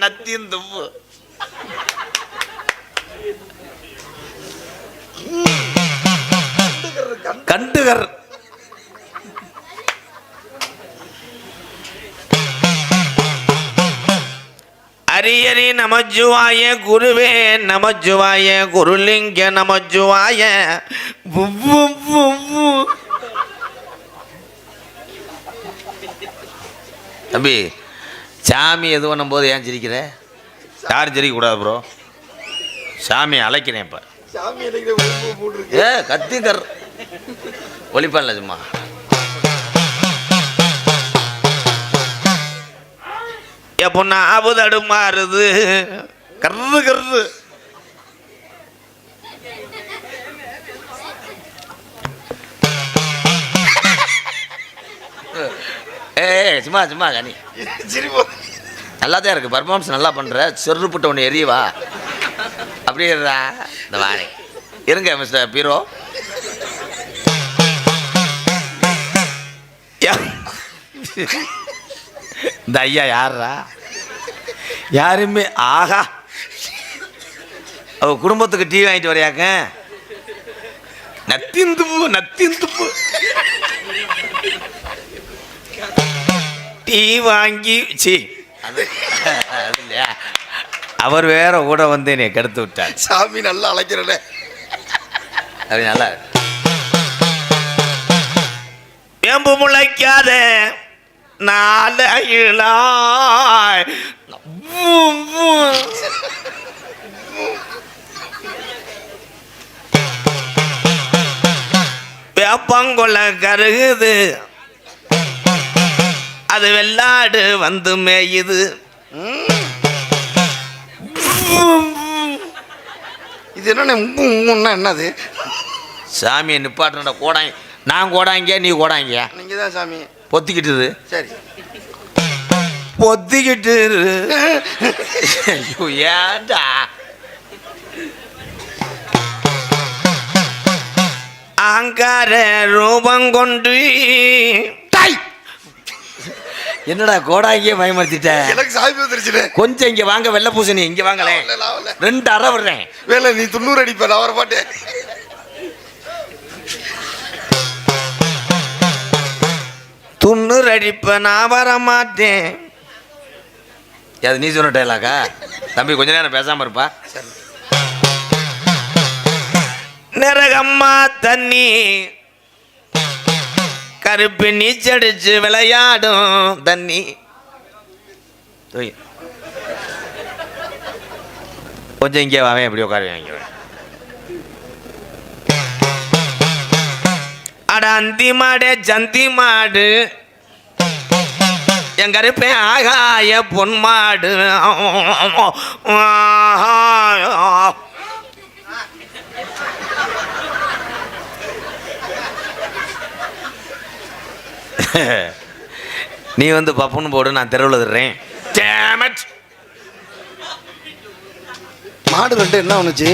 நத்தியும் துப்பு கண்டுகர் ஹரியரி நமஜுவாய குருவே நமஜுவாய குருலிங்க நமஜுவாய புவ்வு தம்பி சாமி எது பண்ணும்போது ஏன் சிரிக்கிற? யாரும் சிரிக்கக்கூடாது ப்ரோ சாமி அழைக்கிறேன் இப்போ. ஏ கத்திங்கர் ஒளிப்பல்ல சும்மா. எப்போ நாவு தடுமாறுது கர்ரு கர்ரு. ஏ சும்மா சும்மா கனி. சிரிப்பு. நல்லா தான் இருக்கு. பர்ஃபார்மன்ஸ் நல்லா பண்ற. செருப்புட்ட ஒன்று எரியவா அப்படியே. இந்த வாரே. இருங்க மிஸ்டர் பீரோ. இந்த ஐயா யாரா யாருமே ஆஹா. அவ குடும்பத்துக்கு டீ வாங்கிட்டு வரையாக்க? நத்திந்துப்பு நத்திந்துப்பு. டீ வாங்கி சி அது அது இல்லையா? அவர் வேற கூட வந்து என்னை கெடுத்து விட்டார். சாமி நல்லா அழைக்கிறனே. அது நல்லா. வேம்பு முளைக்காத நாளையிலாய் வேப்பங்கொள்ள கருகுது. அது வெள்ளாடு வந்து மேயுது. இது உம்முன்னா என்னது? சாமியை நிப்பாட்டுற கோடாங்க. நான் கோடாங்க நீ கோடாங்க நீங்க தான் சாமி. பொத்திக்கிட்டுது சரி. பொத்திக்கிட்டு. ஐயோ ஏன்டா? அங்கார ரூபம் கொண்டு என்னடா கோடாங்கியே பயமுறுத்திட்ட? எனக்கு சாமி வந்துருச்சுனே. கொஞ்சம் இங்க வாங்க வெள்ளை பூசணி இங்க வரல. ரெண்டு அறை விடுறேன். வேலை நீ துண்ணூறு அடிப்ப நான் வர மாட்டேன் துண்ணூறு அடிப்ப நான் வர மாட்டேன் அது நீ சொன்ன டைலாக்கா தம்பி கொஞ்ச நேரம் பேசாம இருப்பா. நரகம்மா தண்ணி கருப்பு நீச்சடிச்சு விளையாடும் தண்ணி. கொஞ்சம் இங்கே வாங்க எப்படி உட்காருவேன் இங்கே அட அந்தி மாடு ஜந்தி மாடு. என் கருப்பேன் ஆகாய பொன் மாடு. நீ வந்து பப்புன்னு போடு நான் தெருவில் தர்றேன். மாடு ரெண்டு என்ன ஒண்ணுச்சு?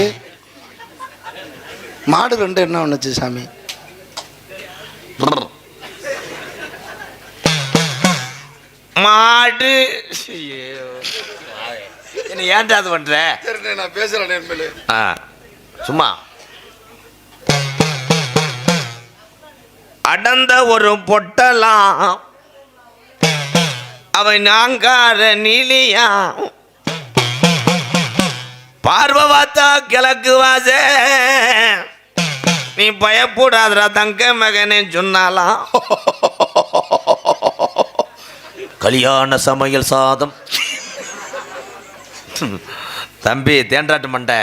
மாடு ரெண்டு என்ன ஒண்ணுச்சு சாமி? மாடு. என்ன ஏன்டா அது பண்ற? சரிண்ணே நான் ஆ சும்மா. அடந்த ஒரு பொட்டலாம். அவன் நாங்கார நீலியா பார்வை பார்த்தா கிழக்கு வாச. நீ பயப்படாதரா தங்க மகனே சொன்னாலாம். கல்யாண சமையல் சாதம். தம்பி தேண்டாட்டு மண்டை.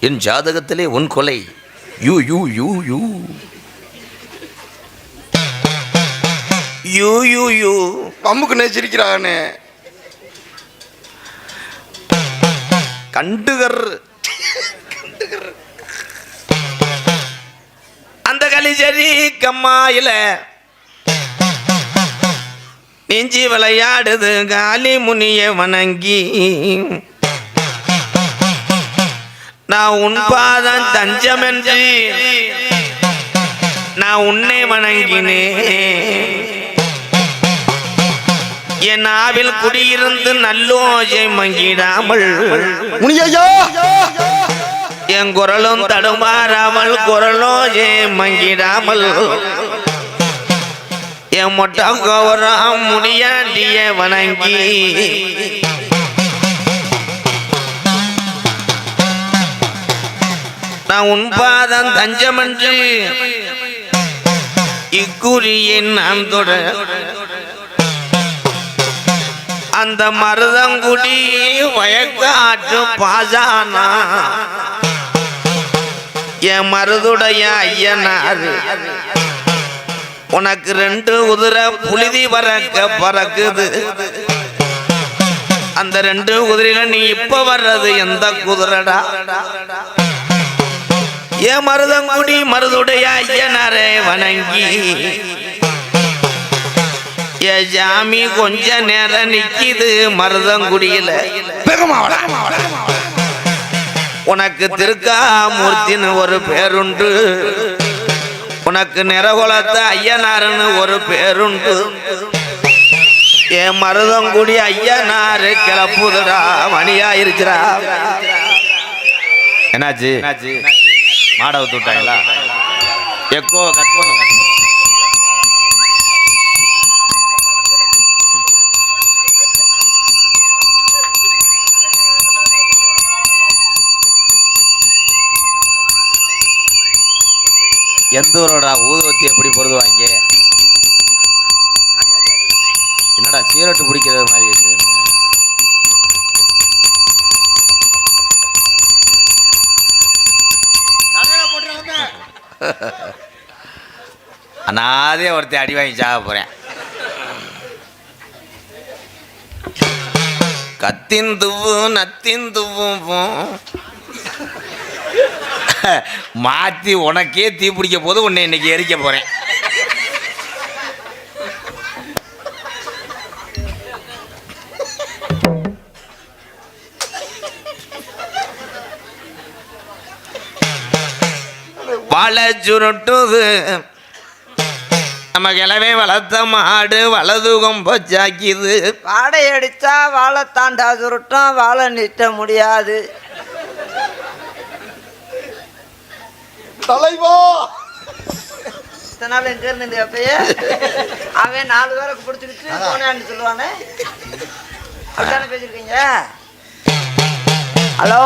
என் ஜாதகத்திலே உன் கொலை. You you you you. You you you. பம்புக்கு நேச்சிருக்கிறானே கண்டுகர். அந்த கலிச்சரி கம்மாயில நெஞ்சி விளையாடுது காலி முனிய வணங்கி. நான் உன் பாதம் தஞ்சம் என்று நான் உன்னை வணங்கினேன். என் நாவில் குடியிருந்து நல்லோஜை மங்கிடாமல். முனியையா! என் குரலும் தடுமாறாமல் குரலோஜை மங்கிடாமல். என் மொட்டை கௌரம் முடியாண்டிய வணங்கி. நான் உன் பாதம் தஞ்சமன்று. இக்குறியை நான் தொட அந்த மருதங்குடி வயக்காற்று பாசானா. என் மருதுடைய ஐயனார். உனக்கு ரெண்டு குதிரை புழுதி பறக்க பறக்குது. அந்த ரெண்டு குதிரையில நீ இப்ப வர்றது எந்த குதிரடா? ஏன் மருதங்குடி மருதுடைய ஐயனாரே வணங்கி. ஏ ஜாமி கொஞ்ச நேரம் நிக்கிது மருதங்குடியில உனக்கு திருக்காமூர்த்தின்னு ஒரு பேருண்டு. உனக்கு நிறகுலத்து ஐயனாருன்னு ஒரு பேருண்டு. என் மருதங்குடி ஐயனாரு கிளப்புதுடா மணியாயிருச்சுடா. என்னாச்சு? மாடை ஊத்து விட்டாங்களா எக்கோ கட் பண்ணுங்க எந்த ஊரோட? ஊதுவத்தி எப்படி பொருதுவாங்க? என்னடா சீரட்டு பிடிக்கிறது மாதிரி இருக்கு ஒருத்தர் ஒருத்தன் அடி வாங்கி சாக போறேன். கத்தின் துவு நத்தின் துவும் உனக்கே தீ பிடிக்க போது உன்னை இன்னைக்கு எரிக்க போறேன். வாழை சுருட்டுது நம்ம கிளவே வளர்த்த மாடு வலது கொம்ப சாக்கிது வாடை அடிச்சா வாழை தாண்டா சுருட்டும் வாழை நிட்ட முடியாது. தலைவா! இத்தனை நாள் எங்க இருந்து அப்பயே. அவன் நாலு பேரை பிடிச்சிக்கிட்டு போனேன்னு சொல்லுவானே. அப்படித்தானே பேசிருக்கீங்க ஹலோ?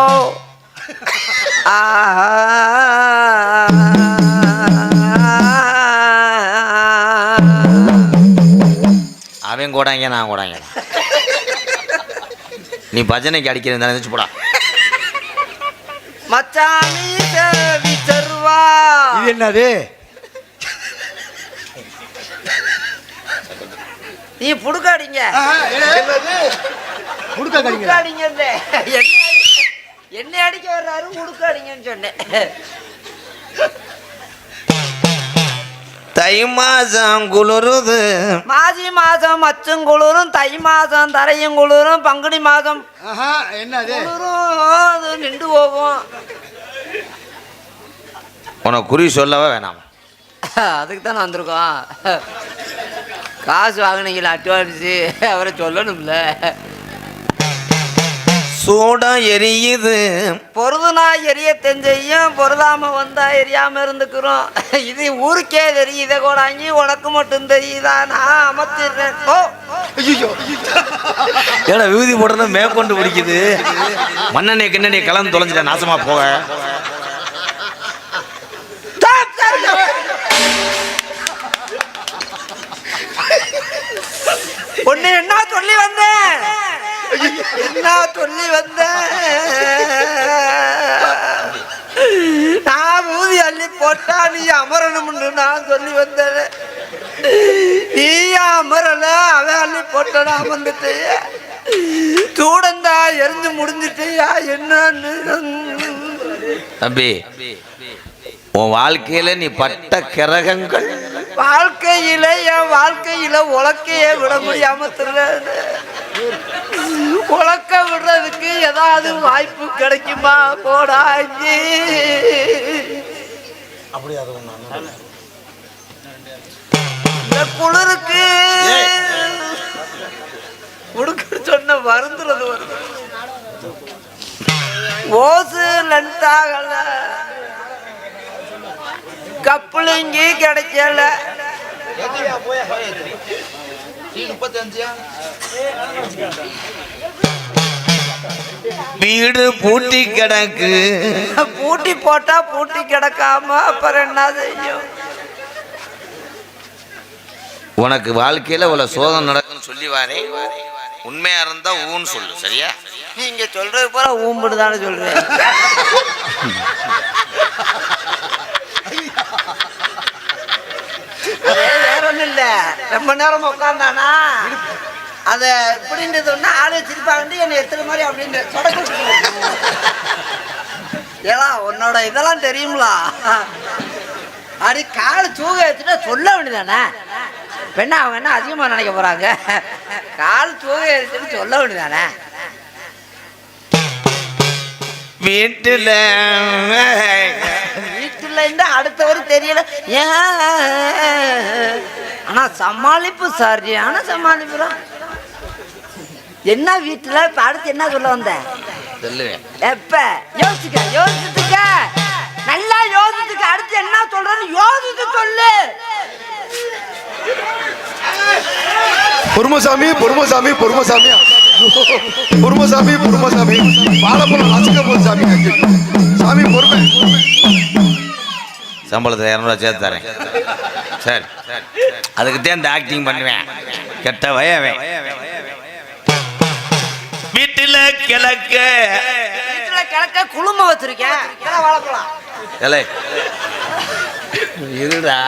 அவன் கூடாங்க நான் கூடாங்க. நீ பஜனைக்கு அடிக்கிறேன் நினைச்சு போடா. மச்சாமி தேவி தருவா. இது என்னது? நீ புடுக்காடிங்க புடுக்காடிங்க என்ன? அடிக்க வர்றாரு புடுக்காடிங்கன்னு சொன்னேன். தை மாசம் குளிருது. மாசி மாதம் மச்சும் குளிரும் தை மாதம் தரையும் குளிரும் பங்குனி மாதம் என்னது? குளிரும் நின்று போகும். உனக்கு குறி சொல்லவா வேணாம்? அதுக்கு தானே வந்திருக்கோம். காசு வாங்கினீங்களா அட்வான்ஸு அவரை சொல்லணும்ல. சூடம் எரியுது. பொருதுனா எரிய தெரிஞ்சையும் பொருதாம வந்தா எரியாம இருந்துக்கிறோம். இது ஊருக்கே தெரியுதே கோடாங்கி உனக்கு மட்டும் தெரியுதா? நான் அமர்த்திடுறேன். ஓ! ஐயோ. ஏடா விபூதி போடணும் மேற்கொண்டு பிடிக்குது. மண்ணெண்ணெய் கிண்ணெண்ணெய் கலந்து தொலைஞ்சிட்ட நாசமா போக. உன்னை என்ன சொல்லி வந்தேன்? என்ன சொல்லி வந்தேன் நான் ஊதி அள்ளி போட்டா நீ அமரணும்னு நான் சொல்லி வந்தேன். நீ அமரல அவன் அள்ளி போட்டா அமர்ந்துட்டு சூடந்தா எரிஞ்சு முடிஞ்சிட்டியா என்னன்னு? தம்பி உன் வாழ்க்கையில நீ பட்ட கிரகங்கள் வாழ்க்கையில என் வாழ்க்கையில உலக்கையே விட முடியாம திருட உலக்க விடுறதுக்கு ஏதாவது வாய்ப்பு கிடைக்குமா? போடாஞ்சி இந்த குளிருக்கு மருந்துறது வருது ஓசு லென்த் ஆகல கப்புளிங்கி கிடைக்கல. வீடு பூட்டி கிடக்கு. பூட்டி போட்டா பூட்டி கிடக்காம அப்புறம் என்ன செய்யும்? உனக்கு வாழ்க்கையில இவ்வளவு சோதனை நடக்குன்னு சொல்லி வாரேன் உண்மையா இருந்தா ஊன்னு சொல்லு சரியா? நீங்க சொல்றது போல ஊம்புடு தானே சொல்றேன் அதே வேற ஒண்ணும் இல்ல. ரொம்ப நேரம் உட்காந்தானா அத இப்படின்னு சொன்னா ஆளு சிரிப்பாங்க என்னை எத்தனை மாதிரி அப்படின்னு சொடக்கு ஏலா உன்னோட இதெல்லாம் தெரியுங்களா அடி கால் தூக வச்சுட்டா சொல்ல வேண்டியதானே? பெண்ணா அவங்க என்ன அதிகமாக நினைக்க போறாங்க? கால் தூக வச்சுன்னு சொல்ல வேண்டியதானே? வீட்டுல இருந்து அடுத்தவர் தெரியல? ஏன் ஆனா சமாளிப்பு சரியான சமாளிப்பு என்ன வீட்டுல? இப்ப அடுத்து என்ன சொல்ல வந்த? சொல்லுவேன். எப்ப? யோசிக்க யோசிச்சுக்க. நல்லா யோசிச்சுக்க. அடுத்து என்ன சொல்றேன்னு யோசிச்சு சொல்லு. பொறுமசாமி பொறுமசாமி பொறுமசாமி. பொறுமசாமி பொறுமசாமி. வாழைப்பழம் நசுக்க சாமி சாமி பொறுமை. சம்பளத்தை இரநூறுவா சேர்த்து தரேன். சரி. அதுக்கு தான் இந்த ஆக்டிங் பண்ணுவேன். கெட்ட வயவன் வீட்டுல கிழக்க. வீட்டுல கிழக்க குழும வச்சிருக்கேன். ஏலே. இருடா.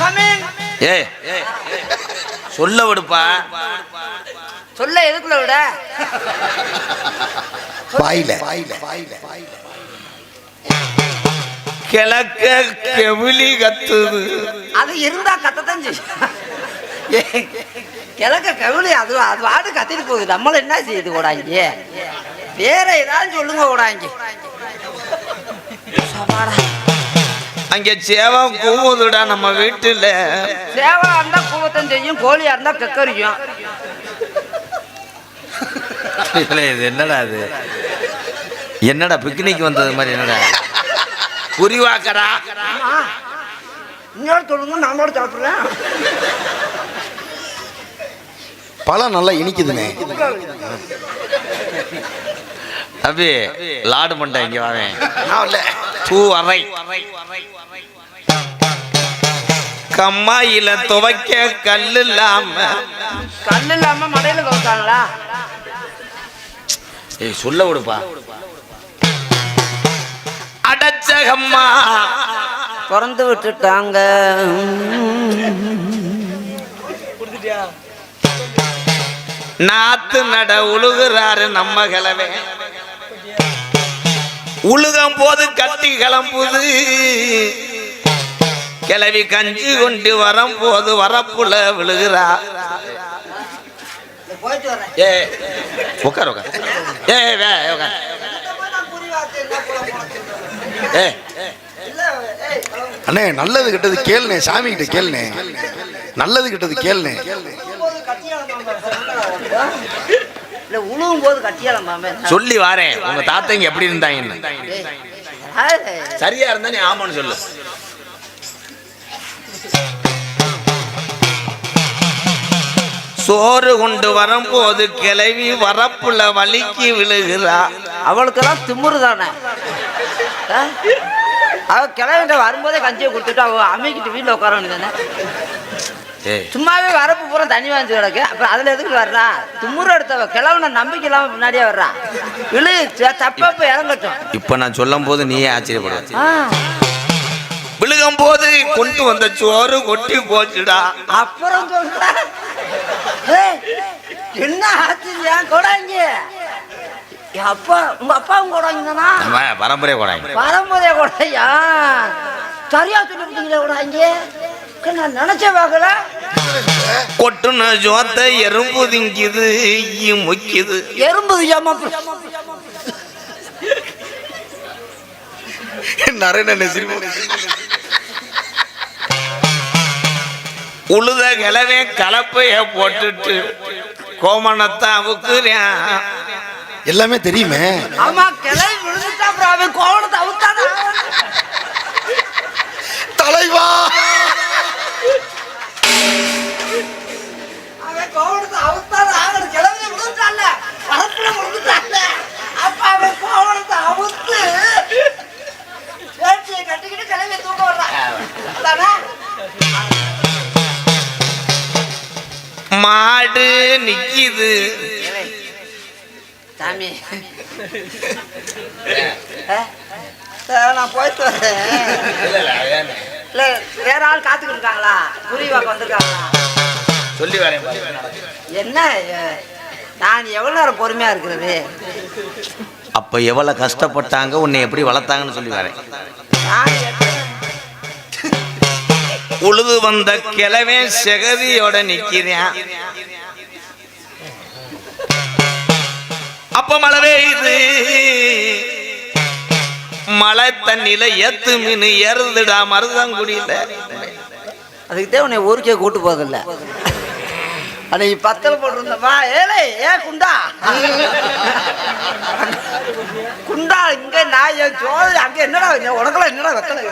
கமிங் ஏய். சொல்ல விடுப்பா. சொல்ல எதுக்குள்ள விட? வாயில வாயில வாயில. வாயில. கிழக்க கெவிலி கத்துது. அது இருந்தா கத்தத்தான் செய்யும். கிழக்க கவிழி அது அது வாடு கத்திட்டு போகுது. நம்மள என்ன செய்யுது கூடாங்க வேற ஏதாவது சொல்லுங்க கூடாங்க அங்க சேவம் கூவுதுடா நம்ம வீட்டுல. சேவலா இருந்தா கூவத்தம் செய்யும் கோழியா இருந்தா இல்ல, இது என்னடா இது? என்னடா பிக்னிக் வந்தது மாதிரி என்னடா? புரிவாக்கடா. ஆமா. இன்னொரு சொல்லுங்க நானோட சாப்பிடுறேன். பழம் நல்லா இனிக்குதுண்ணே. அபி லாடு மண்டை இங்க வாவேன் நான் இல்ல. பூ அறை. கம்மாயில துவைக்க கல் இல்லாம. கல் இல்லாம மடையில கவுத்தாங்களா ஏய் சொல்ல விடுப்பா. அடச்சகம்மா திறந்து விட்டுட்டாங்க. நாத்து நட உழுகுறாரு நம்ம கிழவே. உழுகும் போது கத்தி கிளம்புது. கிளவி கஞ்சி கொண்டு வரும் போது வரப்புல விழுகிறா. ஏ உட்கார் உட்கார் ஏ வே உட்கார் ஏ அண்ணே நல்லது கெட்டது கேளுனே சாமி கிட்ட கேளுனே நல்லது கெட்டது கேளுனே சொல்லி வாரேன் உங்க தாத்தங்க எப்படி இருந்தாங்கன்னு. ஏய், சரியா இருந்தா நீ ஆமான்னு சொல்லு. சோறு கொண்டு வரும்போது கிளவி வரப்புல வலிக்கு விழுகிறா. அவளுக்கெல்லாம் திமுரு தானே? அவ கிளம்பிட்ட வரும்போதே கஞ்சியை கொடுத்துட்டு அவ அமைக்கிட்டு வீட்டில் உட்கார வேண்டியதானே? சும்மாவே வரப்பு பூரா தண்ணி வாங்கி கிடக்கு. அப்புறம் அதுல எதுக்கு வர்றா? திமுரு எடுத்தவ. கிளவுன நம்பிக்கை இல்லாம பின்னாடியே வர்றா. விழு ச- தப்பா போய் இறங்கட்டும். இப்ப நான் சொல்லும் போது நீயே ஆச்சரியப்படுவ. ஆ, விழுகும் போது கொண்டு வந்த சோறு கொட்டி போச்சுடா. அப்புறம் சொல்ற. என்ன ஆச்சரியம் என் அப்பா உங்க அப்பாவும் கொடாங்க தானா? நம்ம பரம்பரை கூடாங்க வரும்போதே கூடையா சரியா சொல்லிவிட்டீங்களே கூடாங்க நான் நினைச்ச வாக்கல கொட்டுன ஜோத்த எறும்பு திங்குது ஈ முக்கிது. எறும்பு ஏமா நிறைய உழுத கிளவே கலப்பைய போட்டுட்டு கோமணத்தை அவுக்குறேன். எல்லாமே தெரியுமே. ஆமா கிளம்பி விழுந்துட்டா அப்புறம் அவன் கோவணத்தை அவுத்தானா? தலைவா! அவன் கோவணத்தை அவுத்தானா? அவன் கிளம்பி விழுந்துட்டான்ல. படத்துல விழுந்துட்டான்ல. அப்ப அவன் கோவணத்தை அவுத்து வேட்டியை கட்டிக்கிட்டு கிளம்பி தூக்க வர்றான் தானே? மாடு நிக்கிது. சாமி நான் போயிட்டு வரேன் இல்ல வேற ஆள் காத்துக்கிட்டு இருக்காங்களா புரிவாக்கு வந்திருக்காங்களா சொல்லி வரேன் என்ன நான் எவ்வளவு நேரம் பொறுமையா இருக்கிறது அப்ப எவ்வளவு கஷ்டப்பட்டாங்க உன்னை எப்படி வளர்த்தாங்கன்னு சொல்லி வரேன் உழுது வந்த கிழவே செகதியோட நிக்கிறேன் அப்ப மழை பெய்யுது மழை தண்ணியில ஏத்து மீன் ஏறுதுடா மருதங்குடியில. அதுக்குதான் உன்னை ஊருக்கே கூட்டு போதில்ல அன்னைக்கு பத்தல் போட்டிருந்தப்பா ஏழை ஏ குண்டா. குண்டா இங்க நாய் சோழ அங்க என்னடா வச்ச? உனக்கெல்லாம் என்னடா வெத்தலை?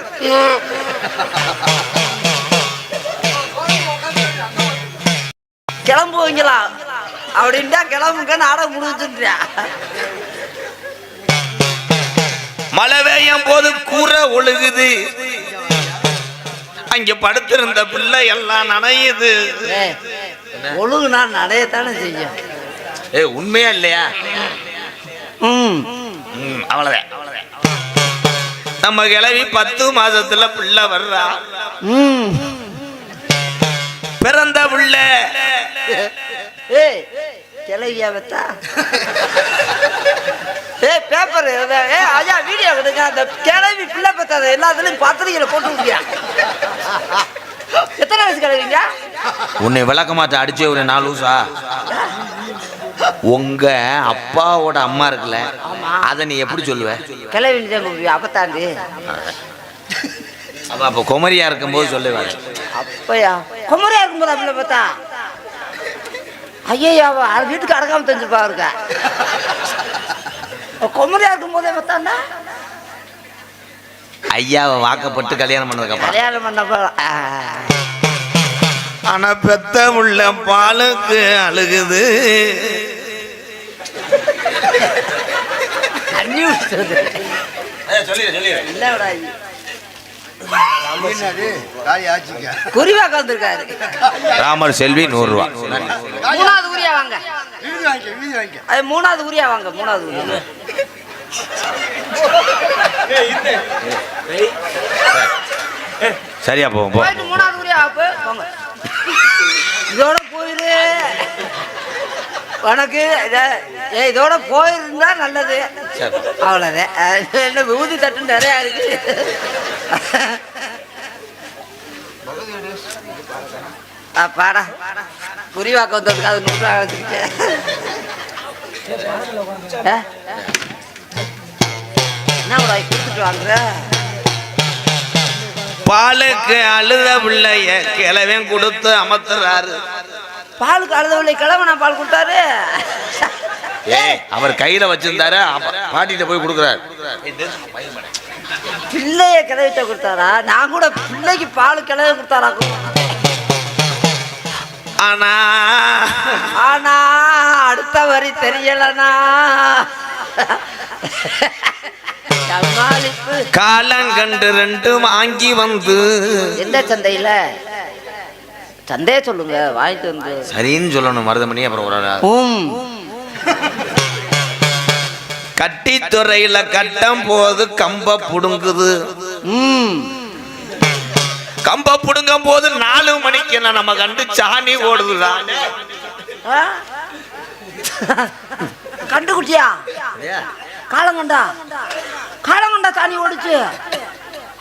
கிளம்புவீங்களா? அப்படின்ட்டு கிளம்புங்க நாடகம் முடிஞ்சுட்டியா மழை பெய்யும் போது கூரை ஒழுகுது. அங்க படுத்திருந்த பிள்ளை எல்லாம் நனையுது. ஏய், ஒழுகுனா நடையத்தானே செய்யும். ஏ உண்மையா இல்லையா? ம். அவ்வளவுதான். நம்ம கிளவி பத்து மாசத்துல பிள்ளை வர்றா. பிறந்த பிள்ளை. கிளவியா வெத்தா ஏய் பேப்பர் ஏ ஐயா வீடியோ எடுங்க. அந்த கிளவி பிள்ளை பத்தாத எல்லாத்துலயும் பத்திரிகையில போட்டு விட்டியா எத்தனை வயசு கிளவிங்க உன்னை விளக்க மாட்ட அடிச்சே ஒரு நாலு லூசா உங்க அப்பாவோட அம்மா இருக்குல்ல அதை நீ எப்படி சொல்லுவ? கிளவி அப்பத்தாண்டி அவ அப்ப குமரியா இருக்கும்போது சொல்லுவேன். அப்பயா? குமரியா இருக்கும்போது பிள்ளை பார்த்தா? ஐயா அவ வீட்டுக்கு அடக்காம தெரிஞ்சுப்பா இருக்க குமரியா இருக்கும் போதே பார்த்தாண்டா ஐயாவை வாக்கப்பட்டு கல்யாணம் பண்ணதுக்கு கல்யாணம் பண்ணப்ப. ஆனா பெத்த உள்ள பாலுக்கு அழுகுது தண்ணி ஊத்துறது. இல்லடா இது. என்னது? காலி ஆச்சுங்க குறிவாக்க வந்திருக்காரு ராமர் செல்வி நூறு ரூபா மூணாவது உரியா வாங்க. அது மூணாவது உரியா வாங்க மூணாவது உரியா சரியா போவோம் போ. போயிட்டு மூணாவது உரியா அப்ப போங்க. இதோட போயிரு. உனக்கு ஏய், இதோட போயிருந்தா நல்லது. அவ்வளோதான் என்ன விபூதி தட்டு நிறையா இருக்கு. பாடா. குறிவாக்க வந்ததுக்கு அது நூறு ரூபா வச்சுக்கிட்டேன் ஆ? என்ன ஒரு கொடுத்துட்டு வாங்குற? பாலுக்கு அழுத பிள்ளைய கிளவன் கொடுத்து அமர்த்துறாரு பாலுக்கு அழுதவில்லை கிழமை பால் கொடுத்தாரு? அவர் கையில வச்சிருந்தாரு பாட்டிட்ட போய் கொடுக்குறாரு. பிள்ளைய கிளவிட்ட கொடுத்தாரா? நான் கூட பிள்ளைக்கு பால் கிளவி கொடுத்தாரா? ஆனா ஆனா அடுத்த வரி தெரியலனா? காலங்கண்டு ரெண்டு வாங்கி வந்து. எந்த சந்தையில? சந்தைய சொல்லுங்க வாங்கிட்டு வந்து. சரின்னு சொல்லணும் மருதமணி அப்புறம் ஒரு கட்டித்துறையில கட்டம் போது கம்ப புடுங்குது. கம்ப புடுங்கும் போது நாலு மணிக்கு என்ன நம்ம கண்டு சாணி ஓடுதுடா. ஆ? கண்டுக்குட்டியா காலங்கண்டா? காலங்கண்டா சாணி ஓடிச்சு.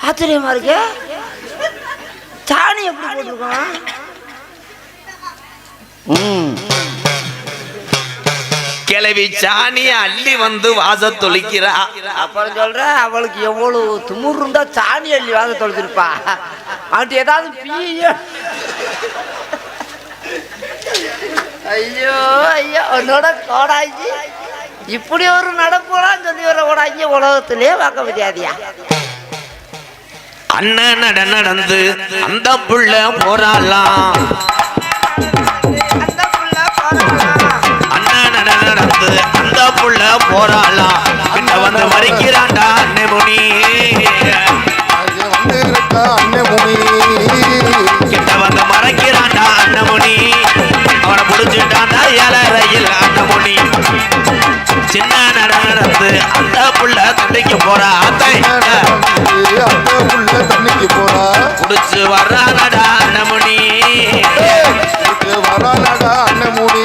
ஆச்சரியமா இருக்கு. சாணி எப்படி போட்டிருக்கோம்? ம். கிளவி சாணிய அள்ளி வந்து வாச தொளிக்கிறா அப்புறம் சொல்ற அவளுக்கு எவ்வளவு துமுறு இருந்தா சாணி அள்ளி வாங்க தொலைச்சிருப்பா அவன்ட்டு ஏதாவது பீய ஐயோ ஐயோ உன்னோட கோடாங்கி இப்படி ஒரு நடப்புறான்னு சொல்லி வர கோடாங்கி உலகத்திலே பார்க்க முடியாதியா? அண்ணன் நட நடந்து அந்த புள்ள போறாளாம். புள்ள போறாளாம். கிட்ட வந்து மறிக்கிறான்டா அண்ணன் முனி அது வந்து இருக்கா அண்ணன் முனி கிட்ட வந்து மறைக்கிறான்டா அண்ணன் முனி அவனை புடிச்சுட்டான்டா ஏழரையில் அண்ணன் முனி சின்ன நட நடந்து அந்த புள்ள தண்டைக்கு போறா அத்தை. அந்த புள்ள தண்ணிக்கு போறா. புடிச்சு வர்றானடா அண்ணன் முனி இதுக்கு வரானடா அண்ணன் முனி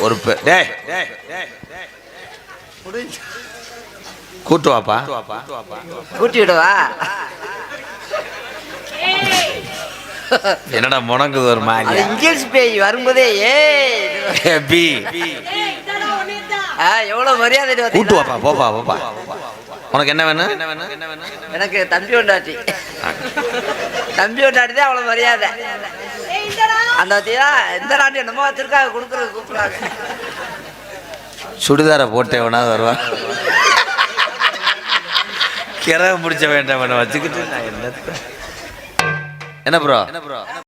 ஒரு பே- டேய் கூட்டு வாப்பா கூட்டி விடுவா என்னடா முணங்குது ஒரு மாதிரி? இங்கிலீஷ் பேய் வரும்போதே ஏ பி. எவ்வளவு மரியாதை கூட்டு? வாப்பா போப்பா போப்பா. உனக்கு என்ன வேணும்? என்ன வேணும் என்ன வேணும் எனக்கு தம்பி உண்டாட்டி தம்பி உண்டாட்டி தான் அவ்வளவு மரியாதை. அந்த எந்த நாட்டு என்னமோ வச்சிருக்காங்க கொடுக்குறது கூப்பிடுறாங்க. சுடிதாரை போட்டு வருவான்? கிரகம் பிடிச்ச வேண்டாம் வச்சுக்கிட்டு நான் என்ன என்ன ப்ரோ என்ன ப்ரோ